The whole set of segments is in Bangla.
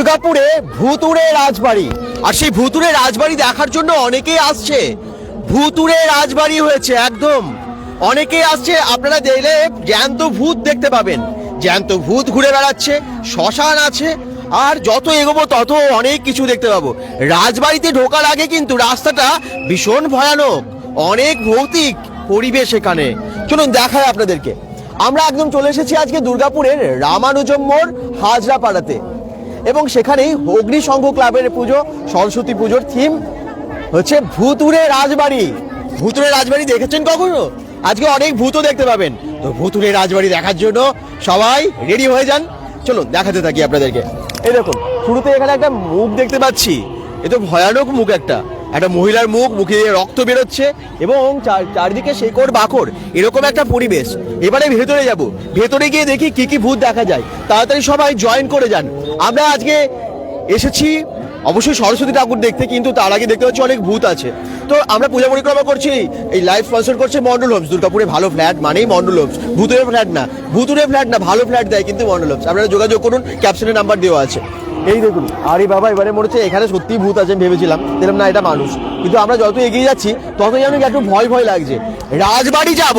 দুর্গাপুরে ভুতুড়ে রাজবাড়ি। আর সেই ভুতুড়ে রাজবাড়ি দেখার জন্য অনেকেই আসছে। ভুতুড়ে রাজবাড়ি হয়েছে, একদম। অনেকেই আসছে, আপনারা দেখলে জ্যান্ত ভূত দেখতে পাবেন। জ্যান্ত ভূত ঘুরে বেড়াচ্ছে, শ্মশান আছে, আর যত এগোবো তত অনেক কিছু দেখতে পাবো। রাজবাড়িতে ঢোকার আগে কিন্তু রাস্তাটা ভীষণ ভয়ানক, অনেক ভৌতিক পরিবেশ এখানে। চলুন দেখায় আপনাদেরকে। আমরা একদম চলে এসেছি আজকে দুর্গাপুরের রামানুজম মোড় হাজরা পাড়াতে এবং সেখানেই অগ্নি সংঘ ক্লাবের পুজো, সরস্বতী পুজোর থিম হচ্ছে ভুতুরে রাজবাড়ি। ভুতুরে রাজবাড়ি দেখেছেন কখনো? আজকে অনেক ভূতও দেখতে পাবেন। তো ভুতুরে রাজবাড়ি দেখার জন্য সবাই রেডি হয়ে যান। চলুন, দেখাতে থাকি আপনাদেরকে। এই দেখুন, শুরুতে এখানে একটা মুখ দেখতে পাচ্ছি। এ তো ভয়ানক মুখ একটা। একটা মহিলার মুখ, মুখে রক্ত বেরোচ্ছে এবং চার- চারদিকে শেকড়, বাকড়, এরকম একটা পরিবেশ। এবারে ভেতরে যাব। ভেতরে গিয়ে দেখি কি কি ভূত দেখা যায়। তাড়াতাড়ি সবাই জয়েন করে যান। আমরা আজকে এসেছি, অবশ্যই সরস্বতী ঠাকুর দেখতে, কিন্তু তার আগে দেখতে পাচ্ছি অনেক ভূত আছে। তো আমরা পূজা পরিক্রমা করছি, এই লাইভ স্পন্সর করছে মন্ডল হোমস দুর্গাপুরে ভালো ফ্ল্যাট মানেই মন্ডল হোমস ভূতুরে ফ্ল্যাট না। ভূতুরে ফ্ল্যাট না, ভালো ফ্ল্যাট দেয় কিন্তু মন্ডল হোমস আপনারা যোগাযোগ করুন ক্যাপশনের নাম্বার দেওয়া আছে। এই দেখুন আরে বাবা এবারে মনে হচ্ছে এখানে সত্যি ভূত আছে আমি ভেবেছিলাম দেখলাম না এটা মানুষ কিন্তু আমরা যত এগিয়ে যাচ্ছি ততই আমি একটু ভয় ভয় লাগছে রাজবাড়ি যাব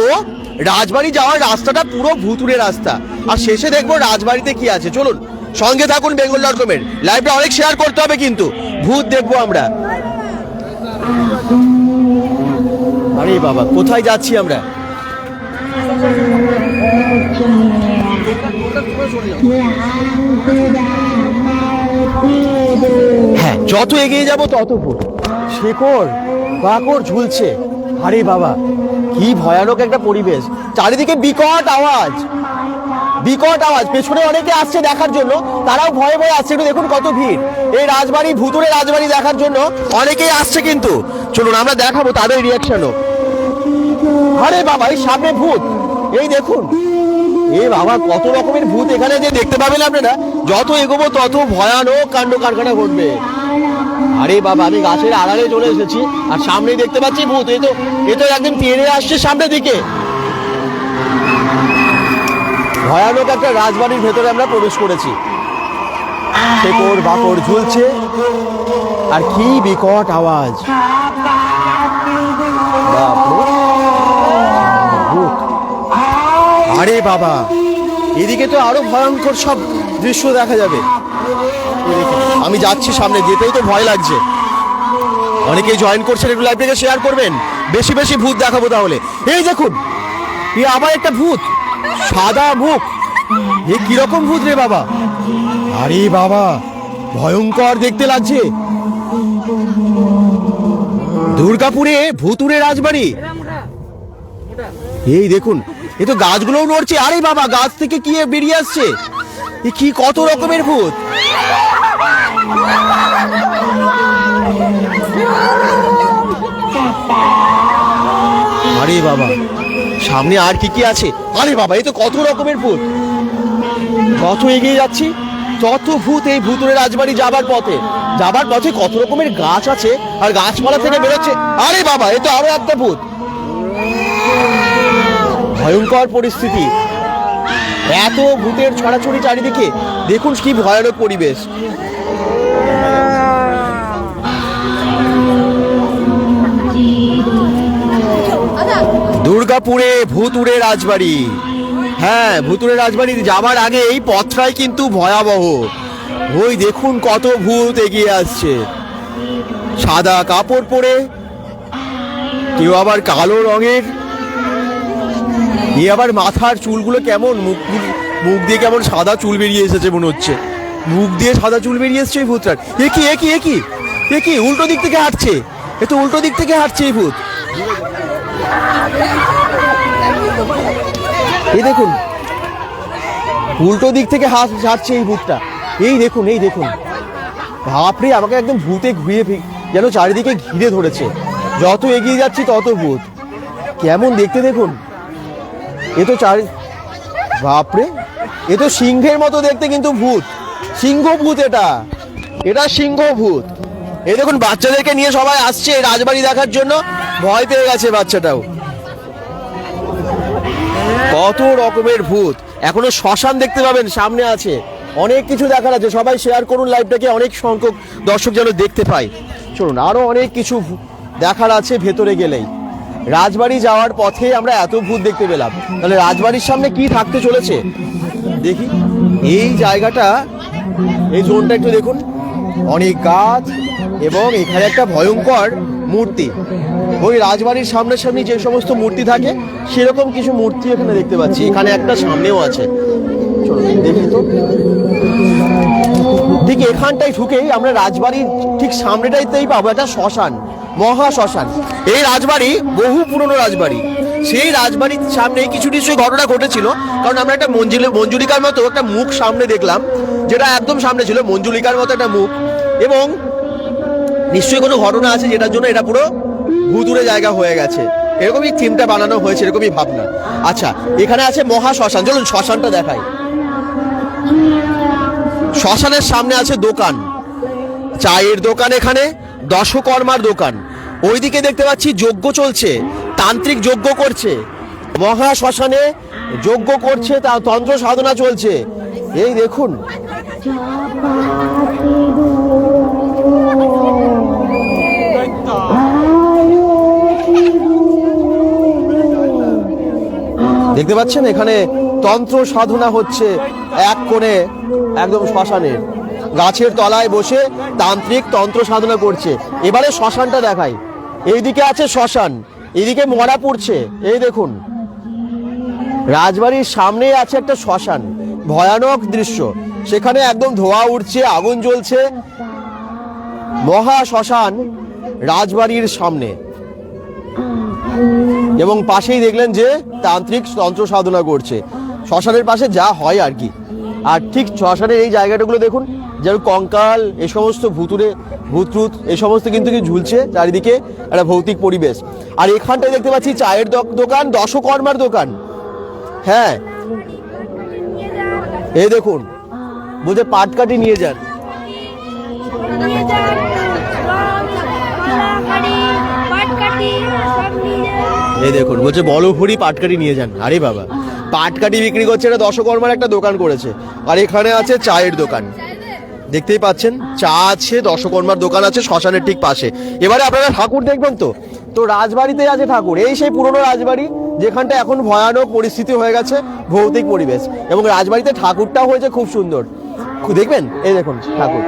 রাজবাড়ি যাওয়ার রাস্তাটা পুরো ভুতুরে রাস্তা আর শেষে দেখব রাজবাড়িতে কি আছে চলুন সঙ্গে থাকুন বেঙ্গল ডট কমের লাইভটা অনেক শেয়ার করতে হবে কিন্তু ভূত দেখব আমরা আরে বাবা কোথায় যাচ্ছি আমরা হ্যাঁ যত এগিয়ে যাব তত ভূত শেকড় বাকড় ঝুলছে। আরে বাবা, কি ভয়ানক একটা পরিবেশ। চারিদিকে বিকট আওয়াজ। বিকট আওয়াজ। পেছনে অনেকে আসছে দেখার জন্য। তারাও ভয়ে ভয়ে আসছে। একটু দেখুন কত ভিড়। এই রাজবাড়ি, ভুতুরে রাজবাড়ি দেখার জন্য অনেকেই আসছে কিন্তু। চলুন, আমরা দেখাবো তাদের রিয়াকশনও আরে বাবা, এই সামনে ভূত। এই দেখুন এ বাবা, কত রকমের ভূত এখানে যে দেখতে পাবেন আপনারা। যত এগোবো, তত ভয়ানক কাণ্ড কারখানা ঘটবে। আরে বাবা, আমি গাছের আড়ালে চলে এসেছি, আর সামনেই দেখতে পাচ্ছি ভূত। এই তো, এ তো একদম তেড়ে আসছে সামনের দিকে। ভয়ানক একটা রাজবাড়ির ভেতরে আমরা প্রবেশ করেছি। শেকড় বাকড় ঝুলছে, আর কি বিকট আওয়াজ। বাপরে। আরে বাবা, এদিকে তো আরও ভয়ঙ্কর সব দৃশ্য দেখা যাবে। আমি যাচ্ছি সামনে যেতেই তো ভয় লাগছে। অনেকেই জয়েন করছেন, একটু লাইভটাকে শেয়ার করবেন। বেশি বেশি ভূত দেখাবো তাহলে। এই দেখুন, এ আবার একটা ভূত, সাদা মুখ। এ কীরকম ভূত রে বাবা? আরে বাবা, ভয়ঙ্কর দেখতে লাগছে। দুর্গাপুরে ভুতুরে রাজবাড়ি। এই দেখুন এ তো গাছগুলোও নড়ছে। আরে বাবা, গাছ থেকে কি বেরিয়ে আসছে? এ কি কত রকমের ভূত? আরে বাবা, সামনে আর কি কি আছে? আরে বাবা এই তো কত রকমের ভূত। যত এগিয়ে যাচ্ছি? তত ভূত এই ভূতুরে রাজবাড়ি যাবার পথে। যাবার পথে কত রকমের গাছ আছে, আর গাছপালা থেকে বেরোচ্ছে। আরে বাবা, এ তো আরও একটা ভূত। ভয়ঙ্কর পরিস্থিতি। এত ভূতের ছড়াছড়ি চারিদিকে। দেখুন কি ভয়ানক পরিবেশ। দুর্গাপুরে ভূতুরে রাজবাড়ি। হ্যাঁ ভূতুরে রাজবাড়ি যাবার আগে এই পথটাই কিন্তু ভয়াবহ। ওই দেখুন কত ভূত এগিয়ে আসছে। সাদা কাপড় পরে, কেউ আবার কালো রঙের এ আবার মাথার চুলগুলো কেমন? মুখ মুখ দিয়ে কেমন সাদা চুল বেরিয়ে এসেছে মনে হচ্ছে। মুখ দিয়ে সাদা চুল বেরিয়ে এসছে এই ভূতটার এ কি এ কি এ কি? এ কি, উল্টো দিক থেকে হাঁটছে। এ তো উল্টো দিক থেকে হাঁটছে এই ভূত। এই দেখুন, উল্টো দিক থেকে হাত হাঁটছে এই ভূতটা। এই দেখুন এই দেখুন। বাপরে, আমাকে একদম ভূতে ঘুরিয়ে যেন চারিদিকে ঘিরে ধরেছে। যত এগিয়ে যাচ্ছি তত ভূত। কেমন দেখতে দেখুন। এ তো চারি বাপরে। এ তো সিংহের মতো দেখতে কিন্তু ভূত। সিংহ ভূত এটা। এটা সিংহ ভূত এই দেখুন, বাচ্চাদেরকে নিয়ে সবাই আসছে রাজবাড়ি দেখার জন্য। ভয় পেয়ে গেছে বাচ্চাটাও। কত রকমের ভূত। এখনও শ্মশান দেখতে পাবেন, সামনে আছে। অনেক কিছু দেখার আছে। সবাই শেয়ার করুন লাইভটাকে অনেক সংখ্যক দর্শক যেন দেখতে পায়। চলুন, আরও অনেক কিছু দেখার আছে ভেতরে গেলেই। রাজবাড়ি যাওয়ার পথে আমরা এত ভূত দেখতে পেলাম। তাহলে রাজবাড়ির সামনে কি থাকতে চলেছে? দেখি। এই জায়গাটা, এই জোনটা একটু দেখুন। অনেক গাছ এবং এখানে একটা ভয়ঙ্কর মূর্তি। ওই রাজবাড়ির সামনে সামনাসামনি যে সমস্ত মূর্তি থাকে, সেরকম কিছু মূর্তি এখানে দেখতে পাচ্ছি। এখানে একটা সামনেও আছে। দেখি তো। ঠিক এখানটায় ঢুকেই আমরা রাজবাড়ির ঠিক সামনেটাইতেই পাবো, একটা শ্মশান। মহা শ্মশান। এই রাজবাড়ি বহু পুরনো রাজবাড়ি। সেই রাজবাড়ির সামনে কিছু কিছু ঘটনা ঘটেছিল। কারণ আমরা একটা মঞ্জুলি, মঞ্জুলিকার মতো একটা মুখ সামনে দেখলাম, যেটা একদম সামনে ছিল, মঞ্জুলিকার মতো একটা মুখ। এবং নিশ্চয়ই কোনো ঘটনা আছে যেটার জন্য এটা পুরো ভুতুরে জায়গা হয়ে গেছে। এরকমই থিমটা বানানো হয়েছে, এরকমই ভাবনা। আচ্ছা এখানে আছে মহা শ্মশান। চলুন শ্মশানটা দেখাই। শ্মশানের সামনে আছে দোকান। চায়ের দোকান এখানে, দশকর্মার দোকান। ওইদিকে দেখতে পাচ্ছি যজ্ঞ চলছে, তান্ত্রিক যজ্ঞ করছে মহা শ্মশানে যজ্ঞ করছে, তা তন্ত্র সাধনা চলছে। এই দেখুন। দেখতে পাচ্ছেন এখানে তন্ত্র সাধনা হচ্ছে এক কোণে, একদম শ্মশানের গাছের তলায় বসে তান্ত্রিক তন্ত্র সাধনা করছে। এবারে শ্মশানটা দেখাই। এইদিকে আছে শ্মশান এদিকে মরা পড়ছে, এই দেখুন। রাজবাড়ির সামনে আছে একটা শ্মশান, ভয়ানক দৃশ্য। সেখানে একদম ধোয়া উঠছে, আগুন জ্বলছে। মহা শ্মশান রাজবাড়ির সামনে। এবং পাশেই দেখলেন যে তান্ত্রিক তন্ত্র সাধনা করছে। শ্মশানের পাশে যা হয় আর কি। আর ঠিক শ্মশানের এই জায়গাটাগুলো দেখুন যেমন কঙ্কাল, এ সমস্ত ভুতুরে ভূতরুত এ সমস্ত কিন্তু ঝুলছে চারিদিকে একটা ভৌতিক পরিবেশ। আর এখানটায় দেখতে পাচ্ছি চায়ের দোক- দোকান, দশকর্মার দোকান। হ্যাঁ। এই দেখুন বলছে পাটকাটি নিয়ে যান। এই দেখুন বলছে বলভরি পাটকাঠি নিয়ে যান। আরে বাবা। পাটকাঠি বিক্রি করছে এটা দশকর্মার একটা দোকান করেছে। আর এখানে আছে চায়ের দোকান। দেখতেই পাচ্ছেন, চা আছে, দশকর্মার দোকান আছে, শ্মশানের ঠিক পাশে। এবারে আপনারা ঠাকুর দেখবেন তো? তো রাজবাড়িতে আছে ঠাকুর। এই সেই পুরনো রাজবাড়ি, যেখানটা এখন ভয়ানক পরিস্থিতি হয়ে গেছে, ভৌতিক পরিবেশ। এবং রাজবাড়িতে ঠাকুরটাও হয়েছে খুব সুন্দর। দেখবেন? এই দেখুন ঠাকুর।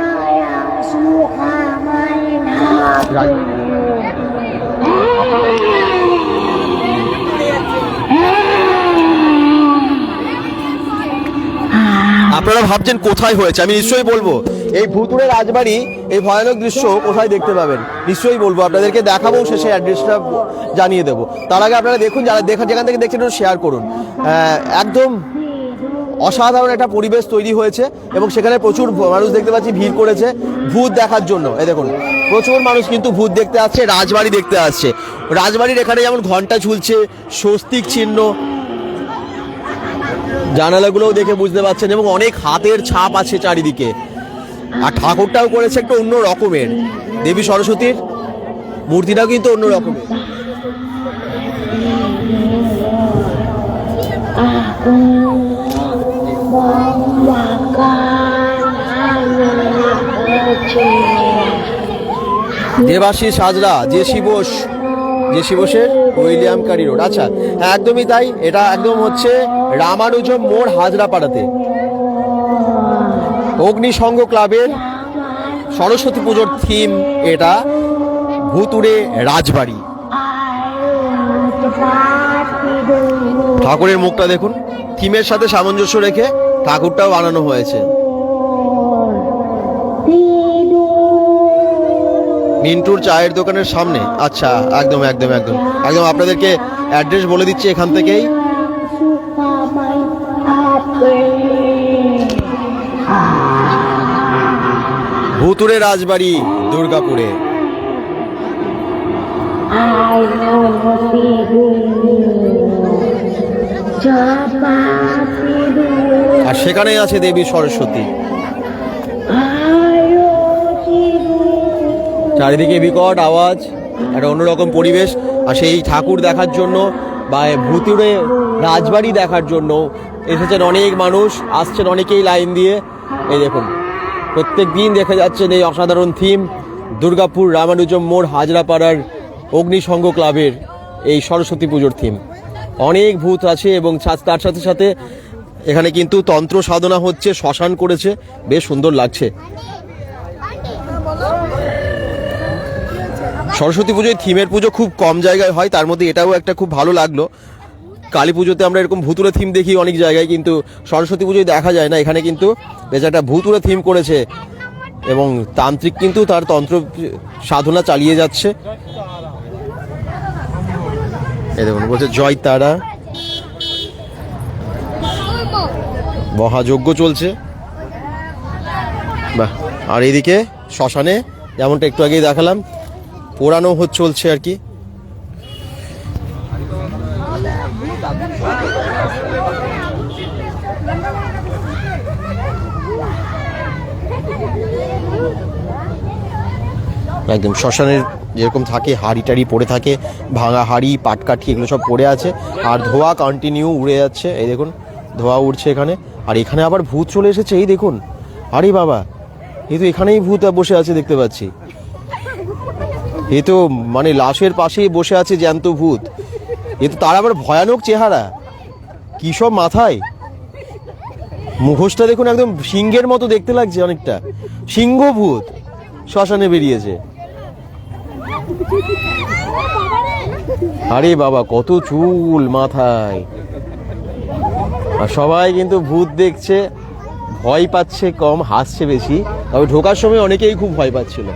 আপনারা ভাবছেন কোথায় হয়েছে? আমি নিশ্চয়ই বলব। এই ভুতুরে রাজবাড়ি, এই ভয়ানক দৃশ্য কোথায় দেখতে পাবেন? নিশ্চয়ই বলব, আপনাদেরকে দেখাবো, শেষে অ্যাড্রেসটা জানিয়ে দেবো। তার আগে আপনারা দেখুন, যারা দেখা যেখান থেকে দেখছেন, একটু শেয়ার করুন। একদম অসাধারণ একটা পরিবেশ তৈরি হয়েছে এবং সেখানে প্রচুর মানুষ দেখতে পাচ্ছি, ভিড় করেছে ভূত দেখার জন্য। এই দেখুন, প্রচুর মানুষ কিন্তু ভূত দেখতে আসছে, রাজবাড়ি দেখতে আসছে। রাজবাড়ির এখানে যেমন ঘণ্টা ঝুলছে, স্বস্তিক চিহ্ন, জানালাগুলোও দেখে বুঝতে পারছেন এবং অনেক হাতের ছাপ আছে চারিদিকে। আর ঠাকুরটাও করেছে একটু অন্য রকমের। দেবী সরস্বতীর মূর্তিটাও কিন্তু অন্য রকমের। দেবাশিস হাজরা, যে শিবস যে শিবসের উইলিয়াম কারি রোড। আচ্ছা একদমই তাই, এটা একদম হচ্ছে রামানুজম মোড় হাজরা পাড়াতে অগ্নিসংঘ ক্লাবের সরস্বতী পুজোর থিম এটা ভুতুরে রাজবাড়ি। ঠাকুরের মুখটা দেখুন থিমের সাথে সামঞ্জস্য রেখে ঠাকুরটাও বানানো হয়েছে। মিন্টুর চায়ের দোকানের সামনে আচ্ছা একদম একদম একদম। একদম আপনাদেরকে অ্যাড্রেস বলে দিচ্ছি এখান থেকেই। ভুতুরে রাজবাড়ি দুর্গাপুরে। আর সেখানেই আছে দেবী সরস্বতী। চারিদিকে বিকট আওয়াজ, একটা অন্যরকম পরিবেশ, আর সেই ঠাকুর দেখার জন্য বা ভুতুরে রাজবাড়ি দেখার জন্য এসেছেন অনেক মানুষ, আসছেন অনেকেই লাইন দিয়ে। এই দেখুন। প্রত্যেক দিন দেখা যাচ্ছেন এই অসাধারণ থিম দুর্গাপুর রামানুজম মোড় হাজরাপাড়ার অগ্নিসংঘ ক্লাবের এই সরস্বতী পুজোর থিম। অনেক ভূত আছে এবং তার সাথে সাথে এখানে কিন্তু তন্ত্র সাধনা হচ্ছে, শ্মশান করেছে। বেশ সুন্দর লাগছে। সরস্বতী পুজোয় থিমের পুজো খুব কম জায়গায় হয়, তার মধ্যে এটাও একটা খুব ভালো লাগল। কালী পুজোতে আমরা এরকম ভুতুরে থিম দেখি অনেক জায়গায়, কিন্তু সরস্বতী পুজোয় দেখা যায় না। এখানে কিন্তু বেশ একটা ভুতুরে থিম করেছে। এবং তান্ত্রিক কিন্তু তার তন্ত্র সাধনা চালিয়ে যাচ্ছে। বলছে, জয় তারা। মহাযজ্ঞ চলছে। বাহ, আর এদিকে শ্মশানে, যেমনটা একটু আগেই দেখালাম পোড়ানো হচ্ছে চলছে আর কি। একদম শ্মশানের যেরকম থাকে হাড়ি টাড়ি পড়ে থাকে, ভাঙা হাড়ি, পাটকাঠি এগুলো সব পড়ে আছে। আর ধোয়া কন্টিনিউ উড়ে যাচ্ছে। এই দেখুন, ধোয়া উড়ছে এখানে। আর এখানে আবার ভূত চলে এসেছে, এই দেখুন। আরে বাবা এই তো এখানেই ভূত বসে আছে দেখতে পাচ্ছি। এ তো মানে লাশের পাশেই বসে আছে জ্যান্ত ভূত। এ তো তার আবার ভয়ানক চেহারা। কি সব মাথায়? মুখোশটা দেখুন একদম সিংহের মতো দেখতে লাগছে অনেকটা। সিংহ ভূত, শ্মশানে বেরিয়েছে। আরে বাবা, কত চুল মাথায়। আর সবাই কিন্তু ভূত দেখছে, ভয় পাচ্ছে কম, হাসছে বেশি। তবে ঢোকার সময় অনেকেই খুব ভয় পাচ্ছিল।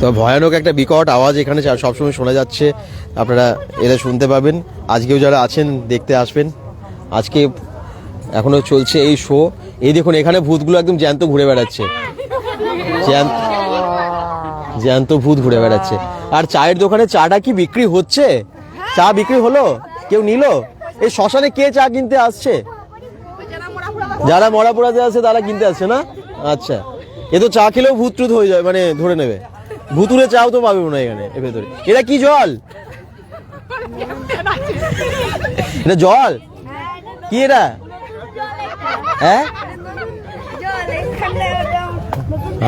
তো ভয়ানক একটা বিকট আওয়াজ এখানে সবসময় শোনা যাচ্ছে। আপনারা এরা শুনতে পাবেন। আজকেও যারা আছেন, দেখতে আসবেন। আজকে এখনও চলছে এই শো এই দেখুন, এখানে ভূতগুলো একদম জ্যান্ত ঘুরে বেড়াচ্ছে। জ্যান্ত ভূত ঘুরে বেড়াচ্ছে। আর চায়ের দোকানে চাটা কি বিক্রি হচ্ছে? চা বিক্রি হলো? কেউ নিল? এই শ্মশানে কে চা কিনতে আসছে? যারা মরা পোড়াতে আসছে তারা কিনতে আসছে না? আচ্ছা। এ তো চা খেলেও ভূত টুত হয়ে যায় মানে ধরে নেবে। ভুতুরে চাও তো পাবে না এখানে, এর ভেতরে। এটা কি জল? এটা জল? কি এটা? হ্যাঁ?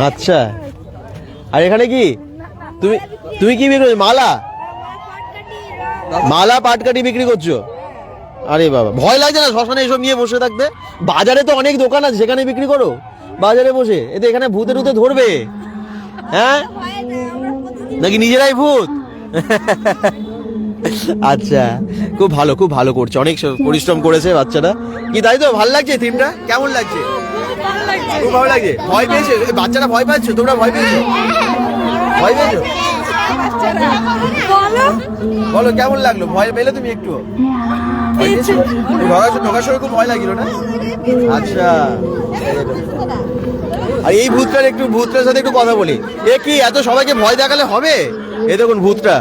আচ্ছা। আর এখানে কি? তুমি তুমি কি বিক্রি মালা? মালা পাটকাটি বিক্রি করছ? আরে বাবা, ভয় লাগছে না শ্মশানে এসব নিয়ে বসে থাকতে? বাজারে তো অনেক দোকান আছে, সেখানে বিক্রি করো। বাজারে বসে। এতে এখানে ভূতে টুতে ধরবে। হ্যাঁ? নাকি নিজেরাই ভূত? আচ্ছা খুব ভালো খুব ভালো করছে। অনেক পরিশ্রম করেছে বাচ্চাটা কি তাই তো? ভালো লাগছে থিমটা কেমন লাগছে? খুব ভালো লাগছে। ভয় পেয়েছে? বাচ্চারা ভয় পাচ্ছে? তোমরা ভয় পেয়েছ? ভয় পেয়েছ? বলো। কেমন লাগল? ভয় পেলে তুমি একটু? ঢোকার সময় খুব ভয় লাগিল না? আচ্ছা। আর এই ভূতটার একটু ভূতটার সাথে একটু কথা বলি। এ কি এত সবাইকে ভয় দেখালে হবে? এ দেখুন ভূতটা।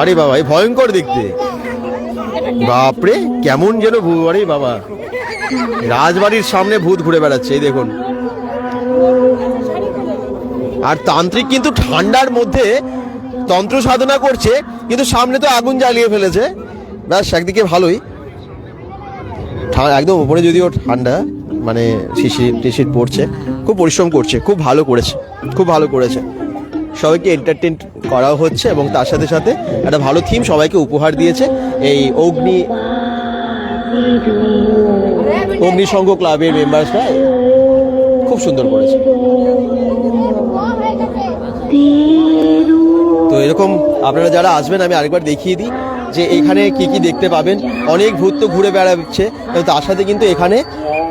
আরে বাবা এই ভয়ঙ্কর দেখতে। বাপরে কেমন যেন আরে বাবা। রাজবাড়ির সামনে ভূত ঘুরে বেড়াচ্ছে, এই দেখুন। আর তান্ত্রিক কিন্তু ঠান্ডার মধ্যে তন্ত্র সাধনা করছে, কিন্তু সামনে তো আগুন জ্বালিয়ে ফেলেছে। ব্যাস, একদিকে ভালোই। একদম উপরে যদিও ঠান্ডা মানে শিশির টিশির পড়ছে, খুব পরিশ্রম করছে, খুব ভালো করেছে, খুব ভালো করেছে। সবাইকে এন্টারটেন করাও হচ্ছে এবং তার সাথে সাথে একটা ভালো থিম সবাইকে উপহার দিয়েছে, এই অগ্নি অগ্নিসংঘ ক্লাবের মেম্বার্সরা খুব সুন্দর করেছে। তো এরকম আপনারা যারা আসবেন, আমি আরেকবার দেখিয়ে দিই যে এখানে কি কি দেখতে পাবেন। অনেক ভূত তো ঘুরে বেড়াচ্ছে তার সাথে কিন্তু এখানে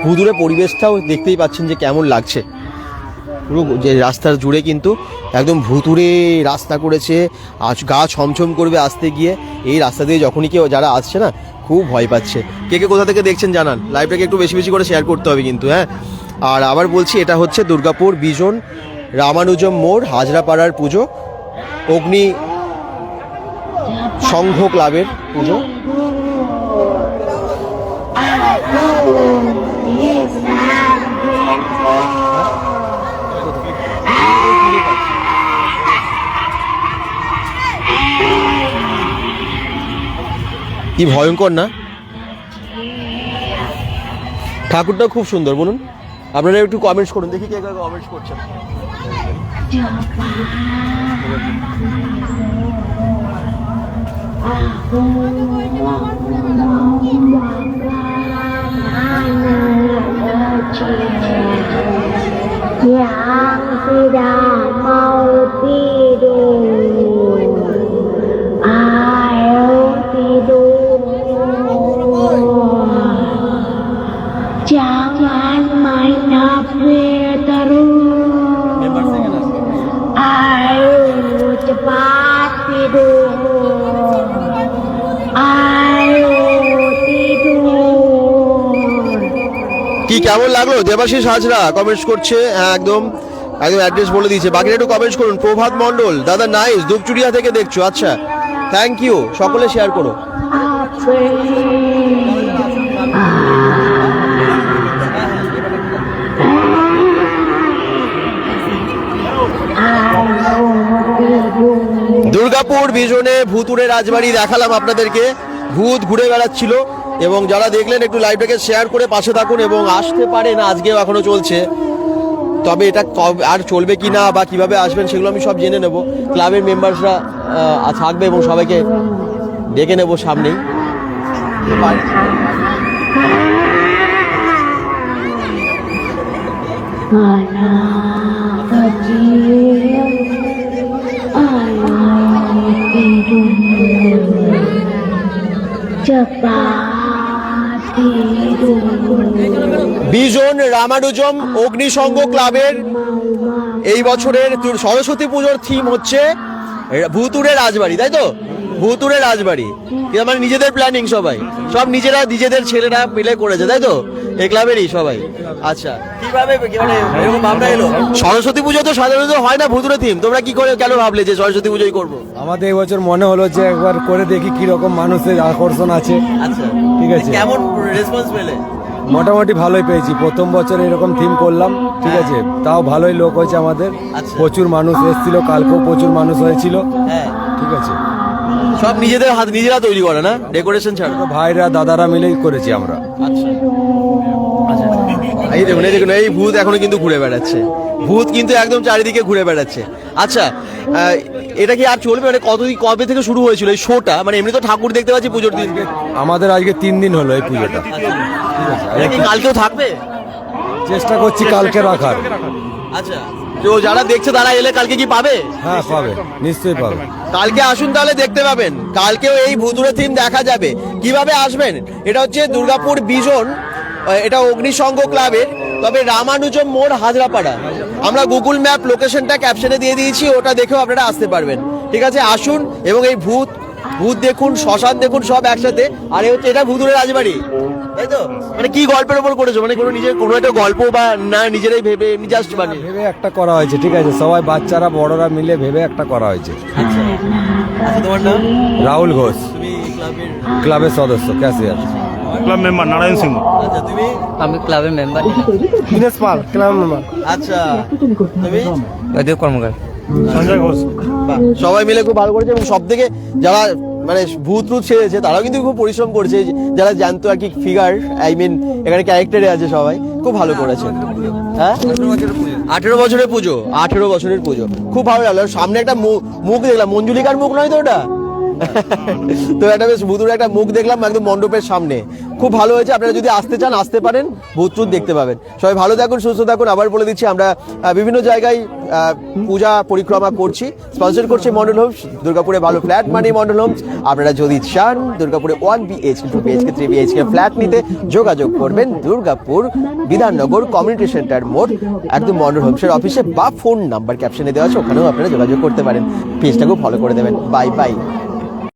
ভুদুরে পরিবেশটাও দেখতেই পাচ্ছেন যে কেমন লাগছে। পুরো যে রাস্তার জুড়ে কিন্তু একদম ভুতুরে রাস্তা করেছে, আজ গা ছমছম করবে আসতে গিয়ে। এই রাস্তা দিয়ে যখনই কেউ যারা আসছে না খুব ভয় পাচ্ছে। কে কে কোথা থেকে দেখছেন জানান। লাইভটাকে একটু বেশি বেশি করে শেয়ার করতে হবে কিন্তু হ্যাঁ। আর আবার বলছি, এটা হচ্ছে দুর্গাপুর বিজন রামানুজম মোড়, হাজরাপাড়ার পুজো, অগ্নি সংঘ ক্লাবের পুজো। কি ভয়ঙ্কর না ঠাকুরটা খুব সুন্দর বলুন আপনারা একটু কমেন্টস করুন দেখি কে কমেন্টস করছেন Yang tidak কেমন লাগল? দেবাশিস হাজরা কমেন্টস করছে হ্যাঁ একদম একদম অ্যাড্রেস বলে দিয়েছে। বাকিটা একটু কমেন্টস করুন। প্রভাত মণ্ডল, দাদা নাইস দুপচুরিয়া থেকে দেখছ আচ্ছা। থ্যাংক ইউ সকলে শেয়ার করো। দুর্গাপুর, বিজনে ভূতুরে রাজবাড়ি দেখালাম আপনাদেরকে। ভূত ঘুরে বেড়াচ্ছিল। এবং যারা দেখলেন একটু লাইভটাকে শেয়ার করে পাশে থাকুন এবং আসতে পারেন আজকেও এখনও চলছে তবে এটা কবে আর চলবে কি না বা কীভাবে আসবেন সেগুলো আমি সব জেনে নেব ক্লাবের মেম্বার্সরা থাকবে এবং সবাইকে ডেকে নেব সামনেই Anak বিজন রামানুজম অগ্নিসংঘ ক্লাবের এই বছরের সরস্বতী পুজোর থিম হচ্ছে ভুতুরে রাজবাড়ি তাই তো? ভূতুরে রাজবাড়ি। মানে নিজেদের প্ল্যানিং সবাই। সব নিজেরা নিজেদের ছেলেরা মিলে করেছে তাই তো? এই ক্লাবেরই সবাই। আচ্ছা। কীভাবে মানে এরকম ভাবনা এলো? সরস্বতী পুজো তো সাধারণত হয় না ভূতুরে থিম তোমরা কি করে কেন ভাবলে যে সরস্বতী পুজোই করব? আমাদের এবছর মনে হলো যে একবার করে দেখি কি রকম মানুষের আকর্ষণ আছে। আচ্ছা। ঠিক আছে। কেমন রেসপন্স পেলে? মোটামুটি ভালোই পেয়েছি। প্রথম বছর এরকম থিম করলাম ঠিক আছে? তাও ভালোই লোক হয়েছে আমাদের। আচ্ছা। প্রচুর মানুষ এসেছিল কালকেও প্রচুর মানুষ হয়েছিল। হ্যাঁ। ঠিক আছে। সব নিজেদের হাত নিজেরা তৈরি করে না? ডেকোরেশন ছাড়া। ভাইরা দাদারা মিলেই করেছি আমরা। আচ্ছা। আচ্ছা। এই দেখুন এই দেখুন এই ভূত এখনও কিন্তু ঘুরে বেড়াচ্ছে। ভূত কিন্তু একদম চারিদিকে ঘুরে বেড়াচ্ছে। আচ্ছা এটা কি আর চলবে? মানে কতদিন কবে থেকে শুরু হয়েছিল এই শোটা? মানে এমনি তো ঠাকুর দেখতে পাচ্ছি পুজোর দিন। আমাদের আজকে তিন দিন হলো এই পুজোটা। এটা কি কালকেও থাকবে? চেষ্টা করছি কালকে রাখার। আচ্ছা। তো যারা দেখছে তারা এলে কালকে কি পাবে? হ্যাঁ পাবে। নিশ্চয়ই পাবে। কালকে আসুন তাহলে দেখতে পাবেন। কালকেও এই ভুতুরে থিম দেখা যাবে। কীভাবে আসবেন? এটা হচ্ছে দুর্গাপুর বিজন এটা অগ্নিসংঘ ক্লাবের তবে রামানুজম মোড় হাজরাপাড়া। আমরা গুগল ম্যাপ লোকেশনটা ক্যাপশনে দিয়ে দিয়েছি ওটা দেখেও আপনারা আসতে পারবেন। ঠিক আছে আসুন এবং এই ভূত ভূত দেখুন শ্মশান দেখুন সব একসাথে। আর এ হচ্ছে এটা ভুতুরে রাজবাড়ি। তাই তো? মানে কি গল্পের ওপর করেছ? মানে কোনো নিজের কোনো একটা গল্প বা না নিজেরাই ভেবে এমনি জাস্ট বানিয়ে? ভেবে একটা করা হয়েছে ঠিক আছে? সবাই বাচ্চারা বড়রা মিলে ভেবে একটা করা হয়েছে। আচ্ছা। তোমার নাম? রাহুল ঘোষ। তুমি ক্লাবের ক্লাবের সদস্য cashier. Club member Narayan Singha. আচ্ছা তুমি? আমি ক্লাবের member. Dinesh Pal club member. আচ্ছা। তুমি? কর্মকার। সঞ্জয় ঘোষ। সবাই মিলে খুব ভালো করেছে এবং সব থেকে যারা মানে ভূত রুত ছেড়েছে, তারাও কিন্তু খুব পরিশ্রম করছে। যারা জানতো আর কি ফিগার আই মিন এখানে ক্যারেক্টারে আছে সবাই, খুব ভালো করেছে। হ্যাঁ? আঠেরো বছরের পুজো। আঠেরো বছরের পুজো। খুব ভালো লাগল। সামনে একটা মুখ দেখলাম। মঞ্জুলিকার মুখ নয় তো ওটা? তো একটা বেশ ভূতুর একটা মুখ দেখলাম একদম মণ্ডপের সামনে। খুব ভালো হয়েছে, আপনারা যদি আসতে চান, আসতে পারেন ভূত দেখতে পাবেন। সবাই ভালো থাকুন, সুস্থ থাকুন, আবার বলে দিচ্ছি, আমরা বিভিন্ন জায়গায় পূজা পরিক্রমা করছি স্পন্সর করছি মন্ডল হোমস, দুর্গাপুরে ভালো ফ্ল্যাট মানে মন্ডল হোমস। আপনারা যদি চান, দুর্গাপুরে one BHK two BHK three BHK flat নিতে যোগাযোগ করবেন, দুর্গাপুর বিধাননগর কমিউনিটি সেন্টার মোড়, একদম মন্ডল হোমসের অফিসে বা ফোন নাম্বার ক্যাপশনে দেওয়া আছে, ওখানেও আপনারা যোগাযোগ করতে পারেন। পেজটাকেও ফলো করে দেবেন। Bye bye